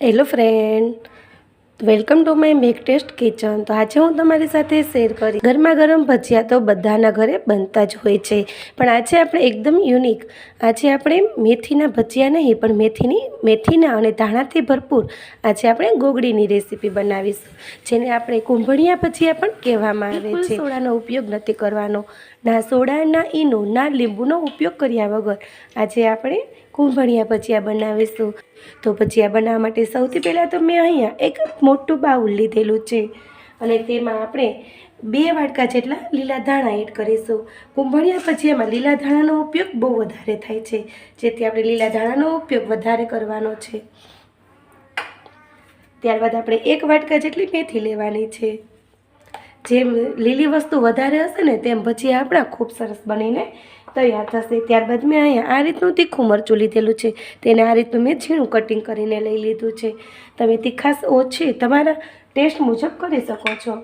Hello friend welcome to my make taste kitchen. તો આજે હું તમારી સાથે શેર કરી ગરમા ગરમ ભજીયા તો બધાના ઘરે બનતા જ હોય છે પણ આજે આપણે એકદમ યુનિક આજે આપણે મેથીના ભજીયા નહીં પણ મેથીની મેથીના અને ધાણાથી ભરપૂર આજે આપણે ગોગડીની રેસીપી બનાવીશું જેને આપણે કુંભળિયા ભજીયા પણ કહેવામાં આવે છે. સોડાનો ઉપયોગ નથી કરવાનો. ના સોડા ના ઈનો ના લીંબુનો ઉપયોગ કર્યા વગર. આજે આપણે કુંભણિયા ભજીયા બનાવીશું. તો ભજીયા બનાવવા માટે સૌથી પહેલાં તો મેં અહીંયા એક મોટું બાઉલ લીધેલું છે. અને તેમાં આપણે બે વાટકા જેટલા લીલા ધાણા એડ કરીશું. કુંભળિયા ભજીયામાં લીલા ધાણાનો ઉપયોગ બહુ વધારે થાય છે. જેથી આપણે લીલા ધાણાનો ઉપયોગ વધારે કરવાનો છે. ત્યારબાદ આપણે એક વાટકા જેટલી મેથી લેવાની છે. જેમ લીલી વસ્તુ વધારે હશે ને તેમ ભજીયા આપણા ખૂબ સરસ બનીને તૈયાર થશે. ત્યારબાદ મેં અહીંયા આ રીતનું તીખું મરચું લીધેલું છે. તેને આ રીતનું મેં ઝીણું કટિંગ કરીને લઈ લીધું છે. તમે તીખાશ ઓછી તમારા ટેસ્ટ મુજબ કરી શકો છો.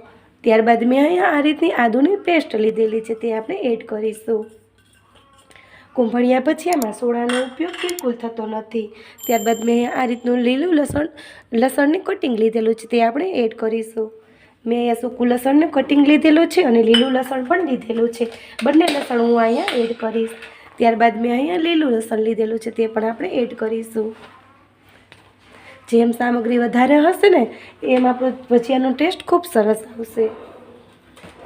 ત્યારબાદ મેં અહીંયા આ રીતની આદુની પેસ્ટ લીધેલી છે તે આપણે એડ કરીશું. કુંભળિયા ભજીયામાં સોડાનો ઉપયોગ બિલકુલ થતો નથી. ત્યારબાદ મેં આ રીતનું લીલું લસણ, લસણની કટિંગ લીધેલું છે તે આપણે એડ કરીશું. મેં અહીંયા સૂકું લસણનું કટિંગ લીધેલું છે અને લીલું લસણ પણ લીધેલું છે. બંને લસણ હું અહીંયા એડ કરીશ. ત્યારબાદ મેં અહીંયા લીલું લસણ લીધેલું છે, તે પણ આપણે એડ કરીશું. જેમ સામગ્રી વધારે હશે ને, એમ આપણો ભજીયાનો ટેસ્ટ ખૂબ સરસ આવશે.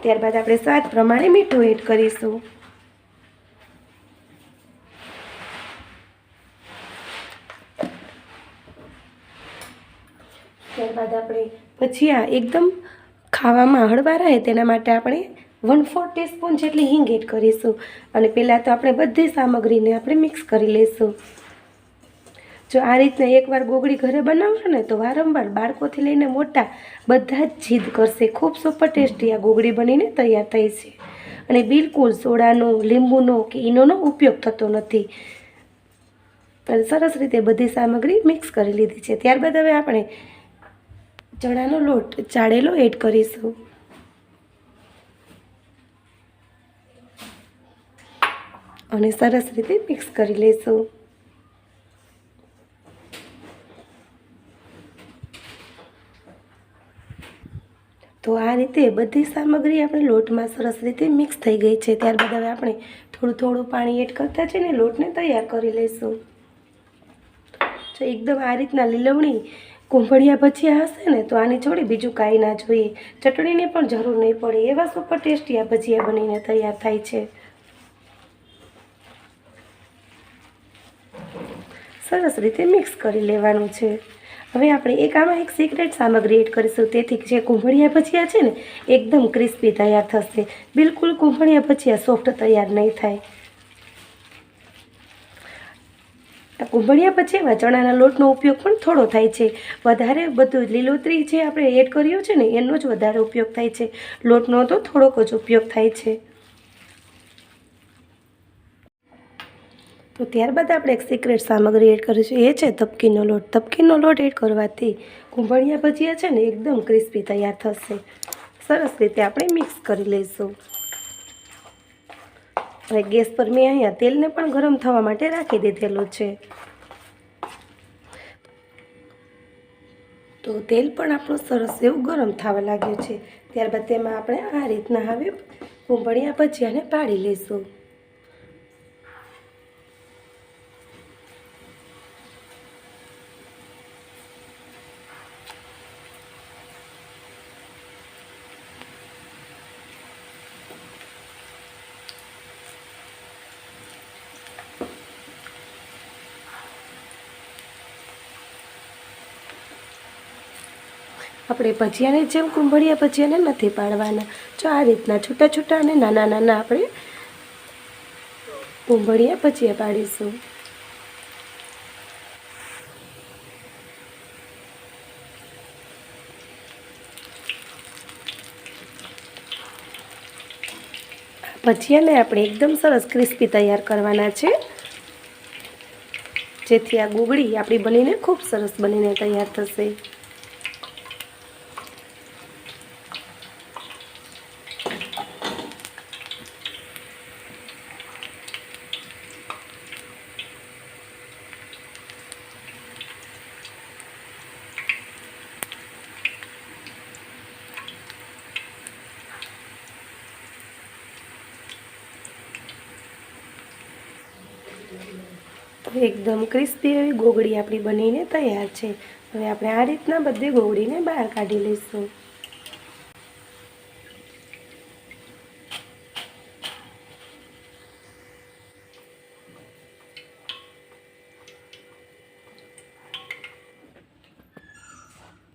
ત્યારબાદ આપણે સ્વાદ પ્રમાણે મીઠું એડ કરીશું. ત્યારબાદ આપણે ભજીયા એકદમ ખાવામાં હળવા રહે તેના માટે આપણે વન ફોર ટીસ્પૂન જેટલી હિંગ એડ કરીશું. અને પહેલાં તો આપણે બધી સામગ્રીને આપણે મિક્સ કરી લઈશું. જો આ રીતના એકવાર ગોગળી ઘરે બનાવશો ને તો વારંવાર બાળકોથી લઈને મોટા બધા જ જીદ કરશે. ખૂબ સુપર ટેસ્ટી આ ગોગળી બનીને તૈયાર થઈ છે. અને બિલકુલ સોડાનો, લીંબુનો કે ઈનોનો ઉપયોગ થતો નથી. સરસ રીતે બધી સામગ્રી મિક્સ કરી લીધી છે. ત્યારબાદ હવે આપણે ચણાનો લોટ ચાળેલો એડ કરીશું. અને સરસ રીતે મિક્સ કરી લઈશું. તો આ રીતે બધી સામગ્રી આપણે લોટમાં સરસ રીતે મિક્સ થઈ ગઈ છે. ત્યારબાદ હવે આપણે થોડું થોડું પાણી એડ કરતા છે ને લોટને તૈયાર કરી લઈશું. જો એકદમ આ રીતના લીલવણી કુંભળિયા ભજીયા હશે ને, તો આની જોડે બીજું કાંઈ ના જોઈએ. ચટણીની પણ જરૂર નહીં પડે. એવા સુપર ટેસ્ટી આ ભજીયા બનીને તૈયાર થાય છે. સરસ રીતે મિક્સ કરી લેવાનું છે. હવે આપણે એક આમાં એક સિક્રેટ સામગ્રી એડ કરીશું. તેથી જે કુંભળિયા ભજીયા છે ને, એકદમ ક્રિસ્પી તૈયાર થશે. બિલકુલ કુંભળિયા ભજીયા સોફ્ટ તૈયાર નહીં થાય. કુંભળિયા એમાં ચણાના લોટનો ઉપયોગ પણ થોડો થાય છે. વધારે બધું લીલોતરી જે આપણે એડ કર્યું છે ને, એનો જ વધારે ઉપયોગ થાય છે. લોટનો તો થોડોક જ ઉપયોગ થાય છે. તો ત્યારબાદ આપણે એક સિક્રેટ સામગ્રી એડ કરીશું એ છે તપકીનો લોટ. તપકીનો લોટ એડ કરવાથી કુંભળિયા ભજીયા છે ને, એકદમ ક્રિસ્પી તૈયાર થશે. સરસ રીતે આપણે મિક્સ કરી લઈશું. અને ગેસ પર મેં અહીંયા તેલને પણ ગરમ થવા માટે રાખી દીધેલું છે. તો તેલ પણ આપણું સરસ એવું ગરમ થવા લાગ્યું છે. ત્યારબાદ તેમાં આપણે આ રીતના હવે કુંભળિયા ભજીયાને પાડી લઈશું. આપણે ભજીયાને જેમ કુંભળિયા ભજીયાને નથી પાડવાના. જો આ રીતના છૂટા છૂટા અને નાના નાના આપણે કુંભળિયા ભજીયા પાડીશું. ભજીયાને આપણે એકદમ સરસ ક્રિસ્પી તૈયાર કરવાના છે. જેથી આ ગુગળી આપણી બનીને ખૂબ સરસ બનીને તૈયાર થશે. તો એકદમ ક્રિસ્પી એવી ગોગડી આપણી બનીને તૈયાર છે. હવે આપણે આ રીતના બધી ગોગડીને બહાર કાઢી લઈશું.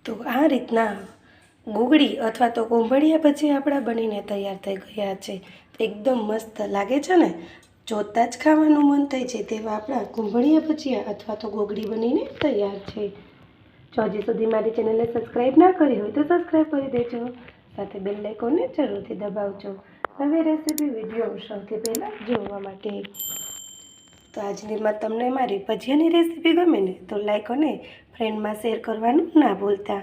તો આ રીતના ગુગળી અથવા તો કોંભળિયા પછી આપણા બનીને તૈયાર થઈ ગયા છે. એકદમ મસ્ત લાગે છે ને? જોતાં જ ખાવાનું મન થઈ છે તેવા આપણા કુંભળિયા ભજીયા અથવા તો ગોગડી બનીને તૈયાર છે. જો હજી સુધી મારી ચેનલને સબસ્ક્રાઈબ ના કરી હોય તો સબસ્ક્રાઈબ કરી દેજો. સાથે બેલ આઇકોનને જરૂરથી દબાવજો. નવી રેસીપી, વીડિયો સૌથી પહેલાં જોવા માટે. તો આજનીમાં તમને મારી ભજીયાની રેસીપી ગમે ને તો લાઈક અને ફ્રેન્ડમાં શેર કરવાનું ના ભૂલતા.